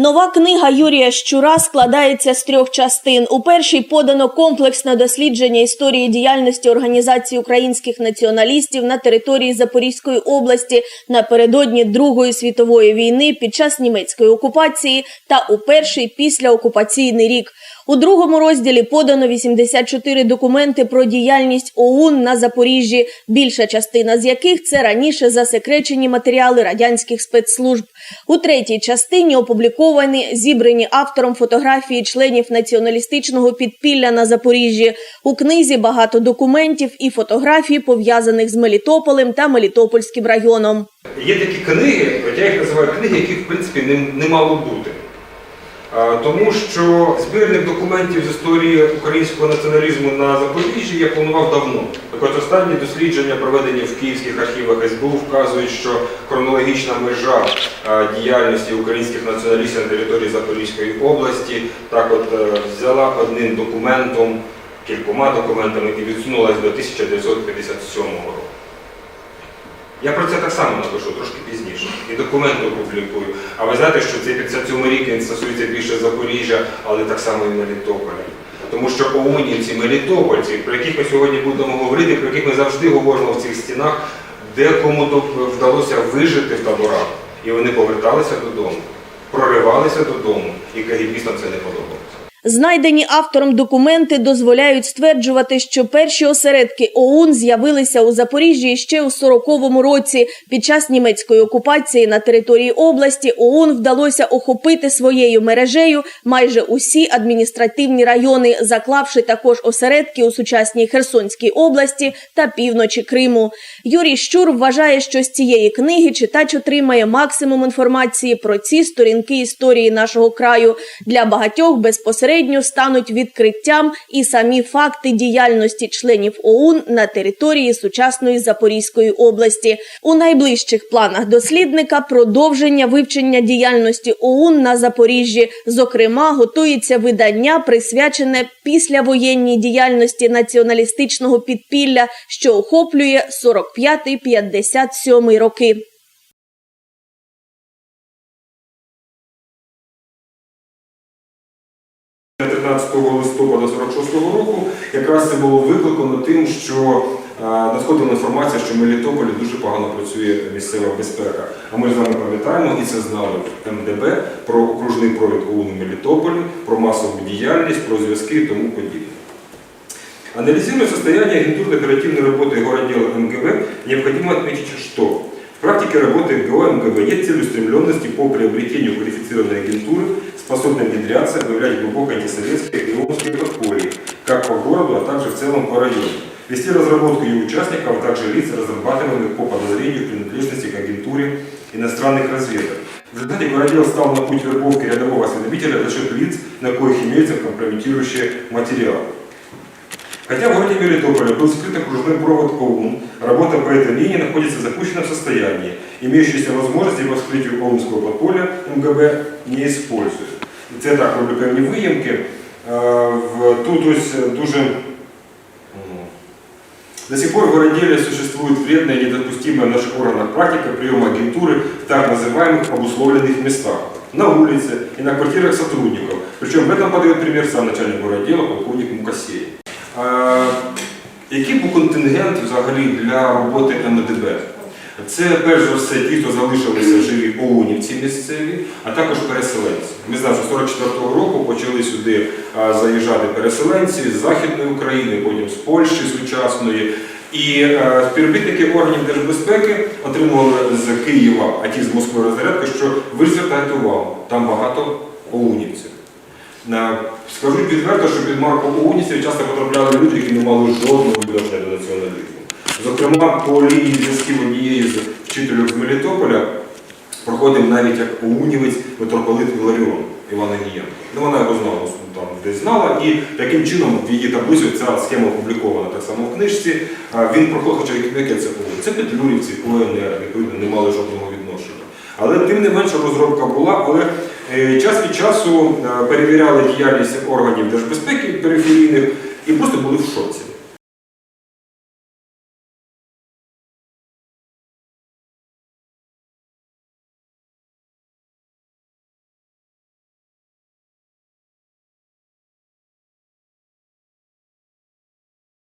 Нова книга Юрія Щура складається з трьох частин. У першій подано комплексне дослідження історії діяльності організації українських націоналістів на території Запорізької області напередодні Другої світової війни під час німецької окупації та у перший післяокупаційний рік. У другому розділі подано 84 документи про діяльність ОУН на Запоріжжі, більша частина з яких це раніше засекречені матеріали радянських спецслужб. У третій частині опубліковані зібрані автором фотографії членів націоналістичного підпілля на Запоріжжі. У книзі багато документів і фотографій, пов'язаних з Мелітополем та Мелітопольським районом. Є такі книги, я їх називаю книги, яких в принципі не, не мало бути. А, Тому що збірник документів з історії українського націоналізму на Запоріжжі я планував давно. Так от останні дослідження, проведені в київських архівах СБУ, вказують, що хронологічна межа діяльності українських націоналістів на території Запорізької області так от е, взяла одним документом, кількома документами і відсунулась до 1957 року. Я про це так само напишу трошки пізніше. Документи опублікую. А ви знаєте, що цей 57 рік він стосується більше Запоріжжя, але так само і Мелітополя. Тому що оунівці, мелітопольці, про яких ми сьогодні будемо говорити, про яких ми завжди говоримо в цих стінах, декому вдалося вижити в таборах. І вони поверталися додому, проривалися додому, і кагібістам це не подобалося. Знайдені автором документи дозволяють стверджувати, що перші осередки ОУН з'явилися у Запоріжжі ще у 40-му році. Під час німецької окупації на території області ОУН вдалося охопити своєю мережею майже усі адміністративні райони, заклавши також осередки у сучасній Херсонській області та півночі Криму. Юрій Щур вважає, що з цієї книги читач отримає максимум інформації про ці сторінки історії нашого краю. Для багатьох безпосередньо стануть відкриттям і самі факти діяльності членів ОУН на території сучасної Запорізької області. У найближчих планах дослідника продовження вивчення діяльності ОУН на Запоріжжі. Зокрема, готується видання, присвячене післявоєнній діяльності націоналістичного підпілля, що охоплює 45-57 роки. 15 листопада 46-го року якраз це було викликано тим, що е, надходила інформація, що в Мелітополі дуже погано працює місцева безпека. А ми з вами пам'ятаємо і це знали в МДБ про окружний провід ОУН в Мелітополі, про масову діяльність, про зв'язки і тому подібне. Анализируя состояние агентурно-оперативной работы его отдела МГБ, необходимо отметить, что в практике работы МГО МГБ нет целеустремленности по приобретению квалифицированной агентуры, способной внедряться, выявлять глубоко антисоветские и омские подполье, как по городу, а также в целом по району. Вести разработку ее участников, а также лиц, разрабатываемых по подозрению принадлежности к агентуре иностранных разведок. В результате городел стал на путь вербовки рядового осведомителя за счет лиц, на коих имеются компрометирующие материалы. Хотя в городе Мелитополе был скрыт окружной провод ОУН, работа по этой линии находится в запущенном состоянии. Имеющиеся возможности по вскрытию ОУНского подполья МГБ не используют. І Це так роблю певні виїмки. Е, в- Тут ось дуже м, до сих пор в городеле существует вредная и недопустимая в наших органах практика приема агентуры в так называемых обусловленных местах. На улице и на квартирах сотрудников. Причем в этом подает пример сам начальник городела, полковник Мукасей. Е, Який був контингент взагалі для роботи МДБ? Це перш за все ті, хто залишилися живі ОУНівці місцеві, а також переселенці. Ми знаємо, що 44-го року почали сюди заїжджати переселенці з Західної України, потім з Польщі сучасної. І е, співробітники органів держбезпеки отримували з Києва, а ті з Москви розрядку, що ви звертайте увагу, там багато ОУНівців. Скажу відверто, що під марку ОУНівців часто потрапляли люди, які не мали жодного відношення до націоналізму. Зокрема, по лінії зв'язків однієї з вчителів з Мелітополя проходив навіть як ОУНівець митрополит Іларіон Івана Гієнко. Ну, вона його знала, там десь знала, і таким чином в її таблицю ця схема опублікована так само в книжці. Він проходив, хоча яке це ОУН? Це петлюрівці, ПНР, відповідно, не мали жодного відношення. Але тим не менше розробка була, але час від часу е, перевіряли діяльність органів держбезпеки периферійних і просто були в шоці.